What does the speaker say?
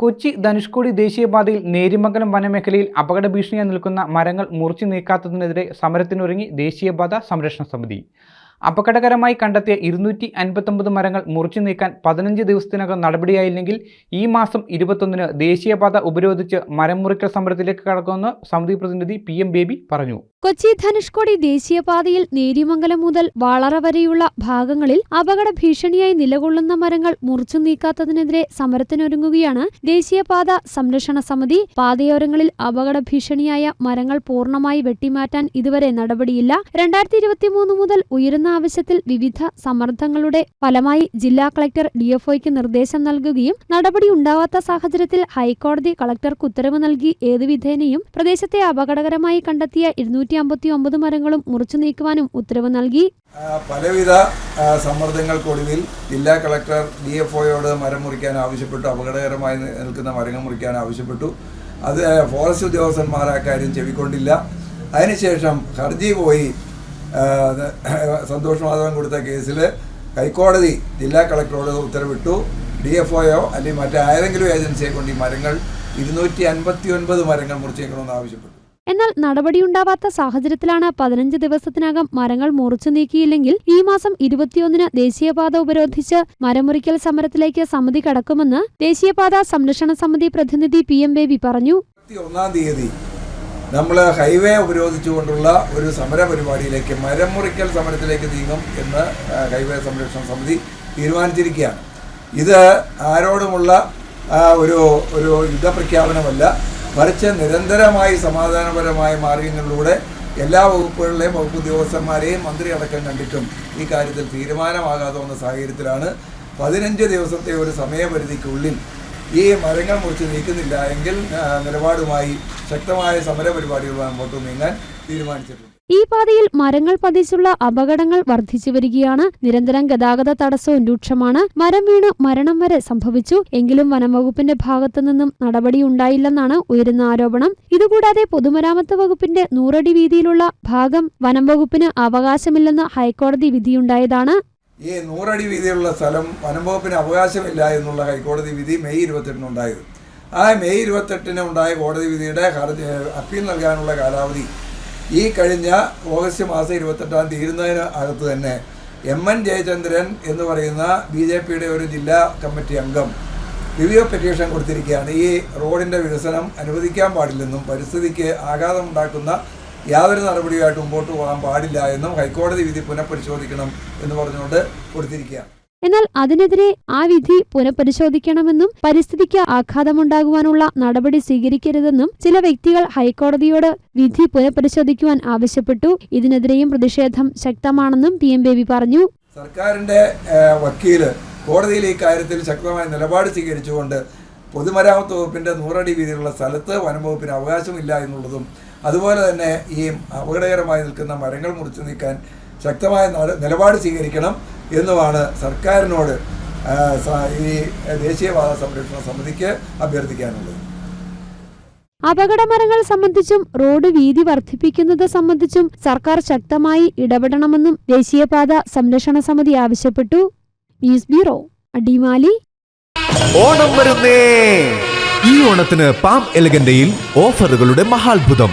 കൊച്ചി ധനുഷ്കോടി ദേശീയപാതയിൽ നേരിമംഗലം വനമേഖലയിൽ അപകട ഭീഷണിയായി നിൽക്കുന്ന മരങ്ങൾ മുറിച്ചു നീക്കാത്തതിനെതിരെ സമരത്തിനൊരുങ്ങി ദേശീയപാത സംരക്ഷണ സമിതി. അപകടകരമായി കണ്ടെത്തിയ ഇരുന്നൂറ്റി അൻപത്തൊമ്പത് മരങ്ങൾ മുറിച്ചു നീക്കാൻ പതിനഞ്ച് ദിവസത്തിനകം നടപടിയായില്ലെങ്കിൽ ഈ മാസം ഇരുപത്തൊന്നിന് ദേശീയപാത ഉപരോധിച്ച് മരം മുറിക്കൽ സമരത്തിലേക്ക് കടക്കുമെന്ന് സമിതി പ്രതിനിധി പി എം ബേബി പറഞ്ഞു. കൊച്ചി ധനുഷ്കോടി ദേശീയപാതയിൽ നേര്യമംഗലം മുതൽ വളറ വരെയുള്ള ഭാഗങ്ങളിൽ അപകട ഭീഷണിയായി നിലകൊള്ളുന്ന മരങ്ങൾ മുറിച്ചു നീക്കാത്തതിനെതിരെ സമരത്തിനൊരുങ്ങുകയാണ് ദേശീയപാത സംരക്ഷണ സമിതി. പാതയോരങ്ങളിൽ അപകട ഭീഷണിയായ മരങ്ങൾ പൂർണമായി വെട്ടിമാറ്റാൻ ഇതുവരെ നടപടിയില്ല. രണ്ടായിരത്തി ഇരുപത്തിമൂന്ന് മുതൽ ഉയരുന്ന ആവശ്യത്തിൽ വിവിധ സമ്മർദ്ദങ്ങളുടെ ഫലമായി ജില്ലാ കളക്ടർ ഡിഎഫ്ഒയ്ക്ക് നിർദ്ദേശം നൽകുകയും നടപടി ഉണ്ടാവാത്ത സാഹചര്യത്തിൽ ഹൈക്കോടതി കളക്ടർക്ക് ഉത്തരവ് നൽകി ഏതു വിധേനയും പ്രദേശത്തെ അപകടകരമായി കണ്ടെത്തിയ ഇരുന്നൂറ്റി അമ്പത്തി ഒമ്പത് മരങ്ങളും മുറിച്ചു നീക്കുവാനും ഉത്തരവ് നൽകി. പലവിധ സമ്മർദ്ദങ്ങൾക്കൊടുവിൽ ജില്ലാ കളക്ടർ ഡി എഫ് ഒയോട് മരം മുറിക്കാൻ ആവശ്യപ്പെട്ടു അപകടകരമായി നിൽക്കുന്ന മരങ്ങൾ മുറിക്കാൻ ആവശ്യപ്പെട്ടു. അത് ഫോറസ്റ്റ് ഉദ്യോഗസ്ഥന്മാർ ആ കാര്യം ചെവിക്കൊണ്ടില്ല. അതിനുശേഷം ഹർജി പോയി സന്തോഷ് മാധവൻ കൊടുത്ത കേസിൽ ഹൈക്കോടതി ജില്ലാ കളക്ടറോട് ഉത്തരവിട്ടു. ഡി എഫ് ഒയോ അല്ലെങ്കിൽ മറ്റേതെങ്കിലും ഏജൻസിയെ കൊണ്ട് ഈ മരങ്ങൾ ഇരുന്നൂറ്റി അൻപത്തി ഒൻപത് മരങ്ങൾ മുറിച്ചേക്കണമെന്ന് ആവശ്യപ്പെട്ടു. എന്നാൽ നടപടിയുണ്ടാവാത്ത സാഹചര്യത്തിലാണ് പതിനഞ്ച് ദിവസത്തിനകം മരങ്ങൾ മുറിച്ചു നീക്കിയില്ലെങ്കിൽ ഈ മാസം ഇരുപത്തിയൊന്നിന് ദേശീയപാത ഉപരോധിച്ച് മരമുറിക്കൽ സമരത്തിലേക്ക് സമിതി കടക്കുമെന്ന് ദേശീയപാത സംരക്ഷണ സമിതി പ്രതിനിധി പി എം ബേബി പറഞ്ഞു. ഒന്നാം തീയതി നമ്മൾ ഹൈവേ ഉപരോധിച്ചുകൊണ്ടുള്ള ഒരു സമര പരിപാടിയിലേക്ക് മരം മുറിക്കൽ സമരത്തിലേക്ക് നീങ്ങും എന്ന് ഹൈവേ സംരക്ഷണ സമിതി തീരുമാനിച്ചിരിക്കുകയാണ്. ഇത് ആരോടുമുള്ള ഒരു ഒരു യുദ്ധപ്രഖ്യാപനമല്ല മറിച്ച് നിരന്തരമായി സമാധാനപരമായ മാർഗങ്ങളിലൂടെ എല്ലാ വകുപ്പുകളിലെയും വകുപ്പ് ഉദ്യോഗസ്ഥന്മാരെയും മന്ത്രി അടക്കം കണ്ടിട്ടും ഈ കാര്യത്തിൽ തീരുമാനമാകാതെ വന്ന സാഹചര്യത്തിലാണ്. പതിനഞ്ച് ദിവസത്തെ ഒരു സമയപരിധിക്കുള്ളിൽ ഈ മരങ്ങൾ മുറിച്ച് നീക്കുന്നില്ല എങ്കിൽ നിലപാടുമായി ശക്തമായ സമര പരിപാടികളുമായി മുമ്പോട്ട് നീങ്ങാൻ തീരുമാനിച്ചിട്ടുണ്ട്. ഈ പാതയിൽ മരങ്ങൾ പതിച്ചുള്ള അപകടങ്ങൾ വർദ്ധിച്ചു വരികയാണ്. നിരന്തരം ഗതാഗത തടസ്സവും രൂക്ഷമാണ്. മരം വീണ് മരണം വരെ സംഭവിച്ചു. എങ്കിലും വനംവകുപ്പിന്റെ ഭാഗത്തു നിന്നും നടപടി ഉണ്ടായില്ലെന്നാണ് ഉയരുന്ന ആരോപണം. ഇതുകൂടാതെ പൊതുമരാമത്ത് വകുപ്പിന്റെ നൂറടി വീതിയിലുള്ള ഭാഗം വനംവകുപ്പിന് അവകാശമില്ലെന്ന് ഹൈക്കോടതി വിധിയുണ്ടായതാണ്. ഈ നൂറടി വീതിയുള്ള സ്ഥലം വനംവകുപ്പിന് അവകാശമില്ല എന്നുള്ള ഹൈക്കോടതി വിധി മെയ് ഇരുപത്തെട്ടിന് ഉണ്ടായത്. ആ മെയ് ഇരുപത്തെട്ടിന് ഉണ്ടായ കോടതി വിധിയുടെ ഹർജി അപ്പീൽ നൽകാനുള്ള കാലാവധി ഈ കഴിഞ്ഞ ഓഗസ്റ്റ് മാസം ഇരുപത്തെട്ടാം തീരുന്നതിന് അകത്ത് തന്നെ എം എൻ ജയചന്ദ്രൻ എന്ന് പറയുന്ന ബി ജെ പിയുടെ ഒരു ജില്ലാ കമ്മിറ്റി അംഗം റിവ്യൂ പെറ്റീഷൻ കൊടുത്തിരിക്കുകയാണ്. ഈ റോഡിന്റെ വികസനം അനുവദിക്കാൻ പാടില്ലെന്നും പരിസ്ഥിതിക്ക് ആഘാതമുണ്ടാക്കുന്ന യാതൊരു നടപടിയുമായിട്ട് മുമ്പോട്ട് പോകാൻ പാടില്ല എന്നും ഹൈക്കോടതി വിധി പുനഃപരിശോധിക്കണം എന്ന് പറഞ്ഞുകൊണ്ട് കൊടുത്തിരിക്കുകയാണ്. എന്നാൽ അതിനെതിരെ ആ വിധി പുനഃപരിശോധിക്കണമെന്നും പരിസ്ഥിതിക്ക് ആഘാതമുണ്ടാകുവാനുള്ള നടപടി സ്വീകരിക്കരുതെന്നും ചില വ്യക്തികൾ ഹൈക്കോടതിയോട് വിധി പുനഃപരിശോധിക്കുവാൻ ആവശ്യപ്പെട്ടു. ഇതിനെതിരെയും പ്രതിഷേധം ശക്തമാണെന്നും പി എം ബേബി പറഞ്ഞു. സർക്കാരിന്റെ വക്കീൽ കോടതിയിൽ ഈ കാര്യത്തിൽ ശക്തമായ നിലപാട് സ്വീകരിച്ചുകൊണ്ട് പൊതുമരാമത്ത് വകുപ്പിന്റെ നൂറടി വീതിയിലുള്ള സ്ഥലത്ത് വനം വകുപ്പിന് അവകാശമില്ല എന്നുള്ളതും അതുപോലെ തന്നെ ഈ അപകടകരമായി നിൽക്കുന്ന മരങ്ങൾ മുറിച്ചു നീക്കാൻ ശക്തമായ നിലപാട് സ്വീകരിക്കണം എന്നുമാണ് സർക്കാരിനോട് ഈ ദേശീയപാത സംരക്ഷണ സമിതിക്ക് അഭ്യർത്ഥിക്കാനുള്ളത്. അപകട മരങ്ങൾ സംബന്ധിച്ചും റോഡ് വീതി വർദ്ധിപ്പിക്കുന്നത് സംബന്ധിച്ചും സർക്കാർ ശക്തമായി ഇടപെടണമെന്നും ദേശീയപാത സംരക്ഷണ സമിതി ആവശ്യപ്പെട്ടു. News bureau Adimali. ഓണം വരുന്നേ. ഈ ഓണത്തിന് പാം എലഗന്റയിൽ ഓഫറുകളുടെ മഹാത്ഭുതം.